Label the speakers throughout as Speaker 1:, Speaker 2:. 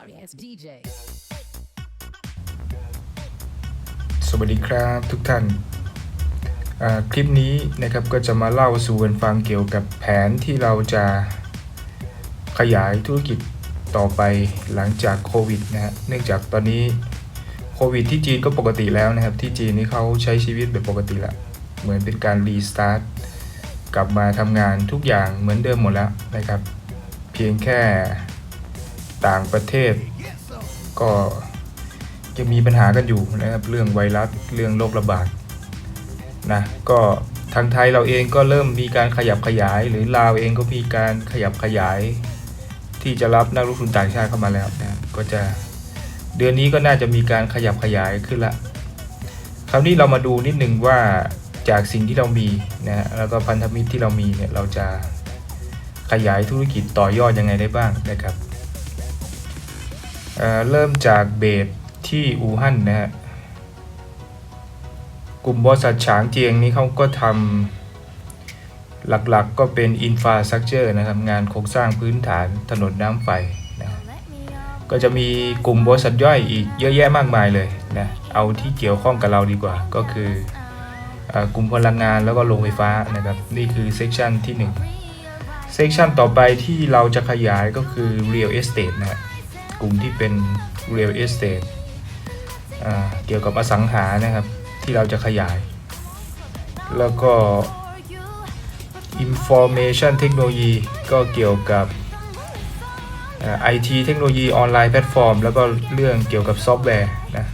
Speaker 1: sorry ass DJ.
Speaker 2: สวัสดีครับทุกท่าน คลิปนี้นะครับก็จะมาเล่าสู่กันฟังเกี่ยวกับแผนที่เราจะขยายธุรกิจต่อไปหลังจากโควิดนะฮะ เนื่องจากตอนนี้โควิดที่จีนก็ปกติแล้วนะครับ ที่จีนนี่เขาใช้ชีวิตแบบปกติละ เหมือนเป็นการรีสตาร์ทกลับมาทำงานทุกอย่างเหมือนเดิมหมดแล้วนะครับ เพียงแค่ ต่างประเทศ ก็ยังมีปัญหากันอยู่นะครับเรื่องไวรัสเรื่องโรคระบาดนะก็ทางไทยเราเองก็เริ่มมีการขยับขยาย หรือลาวเองก็มีการขยับขยาย ที่จะรับนักลงทุนต่างชาติเข้ามาแล้วนะก็จะเดือนนี้ก็น่าจะมีการขยับขยายขึ้นละคราวนี้เรามาดูนิดนึงว่าจากสิ่งที่เรามีนะฮะแล้วก็พันธมิตรที่เรามีเนี่ยเราจะขยายธุรกิจต่อยอดยังไงได้บ้างนะครับ เริ่มจากเบสที่อู่ฮั่นนะฮะกลุ่มบริษัทฉางเจียงนี้เขาก็ทำหลักๆก็เป็นอินฟาส t ั c เจอร์นะครับ งานโครงสร้างพื้นฐานถนนน้ำไฟนะก็จะมีกลุ่มบริษัทย่อยอีกเยอะแยะมากมายเลยนะเอาที่เกี่ยวข้องกับเราดีกว่า ก็คืออกลุ่มพลังงานแล้วก็โรงไฟฟ้านะครับ นี่คือเซกชันที่1เซกชันต่อไปที่เราจะขยายก็คือ Real Estate นะฮะ กลุ่มที่เป็น Real Estate เกี่ยวกับอสังหานะครับ ที่เราจะขยาย แล้วก็ Information Technology ก็เกี่ยวกับไอทีเทคโนโลยีออนไลน์แพลตฟอร์ม แล้วก็เรื่องเกี่ยวกับซอฟต์แวร์นะ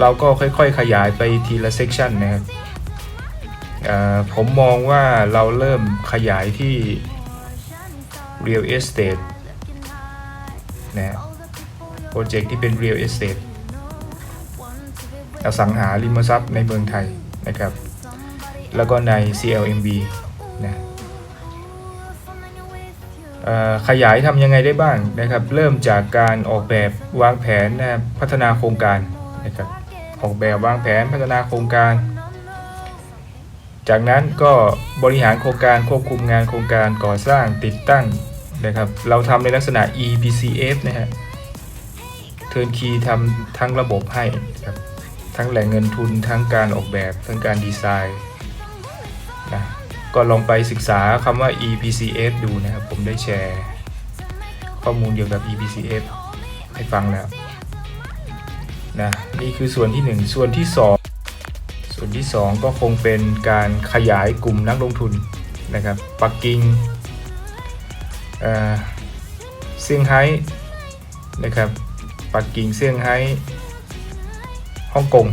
Speaker 2: เราก็ค่อยๆขยายไปทีละเซกชันนะครับผมมองว่าเราเริ่มขยายที่ Real Estate นะ โปรเจกต์ที่เป็น Real Estate อสังหาริมทรัพย์ในเมืองไทยนะครับ แล้วก็ใน CLMB นะเอ่อขยายทำยังไงได้บ้างนะครับ เริ่มจากการออกแบบวางแผนนะพัฒนาโครงการนะครับออกแบบวางแผนพัฒนาโครงการ จากนั้นก็บริหารโครงการควบคุมงานโครงการก่อสร้างติดตั้งนะครับ เราทำในลักษณะ EPCF นะฮะ เทิร์นคีทำทั้งระบบให้ครับทั้งแหล่งเงินทุนทั้งการออกแบบทั้งการดีไซน์นะก็ลองไปศึกษาคำว่า EPCF ดูนะครับ ผมได้แชร์ ข้อมูลเกี่ยวกับ EPCF ให้ฟังแล้วนะนี่คือส่วนที่ 1 ส่วนที่ 2 ส่วนที่ 2 ก็คงเป็นการขยายกลุ่มนักลงทุนนะครับปักกิ่งเอ่อเซี่ยงไฮ้นะครับ ปักกิ่งเซี่ยงไฮ้ฮ่องกง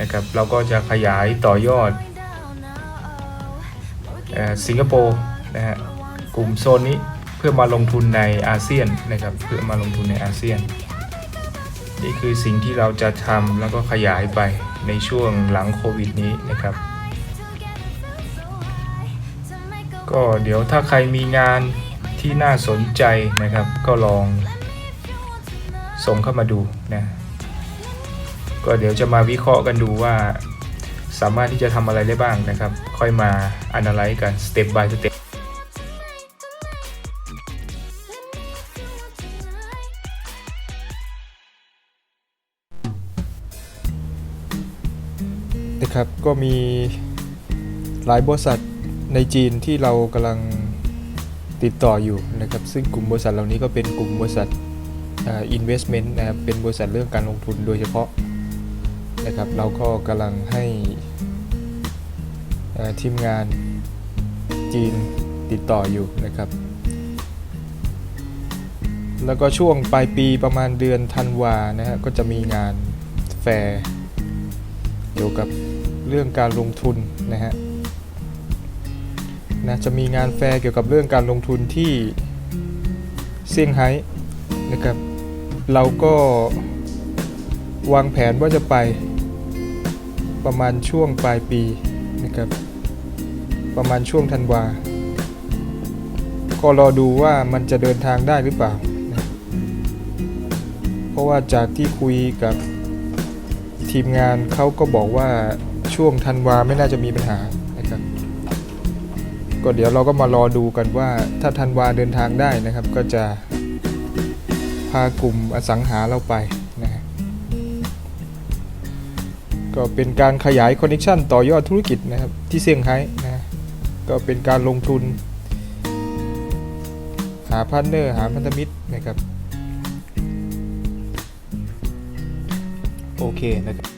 Speaker 2: นะครับเราก็จะขยายต่อยอดสิงคโปร์นะฮะกลุ่มโซนนี้เพื่อมาลงทุนในอาเซียนนะครับเพื่อมาลงทุนในอาเซียน นี่คือสิ่งที่เราจะทำแล้วก็ขยายไปในช่วงหลังโควิดนี้นะครับ ก็เดี๋ยวถ้าใครมีงานที่น่าสนใจนะครับ ก็ลอง ส่งเข้ามาดูนะก็เดี๋ยวจะมาวิเคราะห์กันดูว่า สามารถที่จะทำอะไรได้บ้างนะครับ ค่อยมา analyze กัน step by step
Speaker 3: นะครับก็มีหลายบริษัทในจีนที่เรากำลังติดต่ออยู่นะครับ ซึ่งกลุ่มบริษัทเหล่านี้ก็เป็นกลุ่มบริษัท อ่า investment นะครับเป็นบริษัทเรื่องการลงทุนโดยเฉพาะนะครับเราก็กำลังให้ทีมงานจีนติดต่ออยู่นะครับ แล้วก็ช่วงปลายปีประมาณเดือนธันวานะฮะก็จะมีงานแฟร์เกี่ยวกับเรื่องการลงทุนนะฮะนะจะมีงานแฟร์เกี่ยวกับเรื่องการลงทุนที่เซี่ยงไฮ้นะครับ เราก็วางแผนว่าจะไปประมาณช่วงปลายปีนะครับ ประมาณช่วงธันวา ก็รอดูว่ามันจะเดินทางได้หรือเปล่านะเพราะว่าจากที่คุยกับทีมงานเขาก็บอกว่าช่วงธันวาไม่น่าจะมีปัญหานะครับ ก็เดี๋ยวเราก็มารอดูกันว่าถ้าธันวาเดินทางได้นะครับ ก็จะ
Speaker 2: พากลุ่มอสังหาเราไปนะฮะก็เป็นการขยายคอนเนคชันต่อยอดธุรกิจนะครับที่เซี่ยงไฮ้นะฮะก็เป็นการลงทุน หาพาร์ทเนอร์ หาพันธมิตรนะครับโอเคนะครับ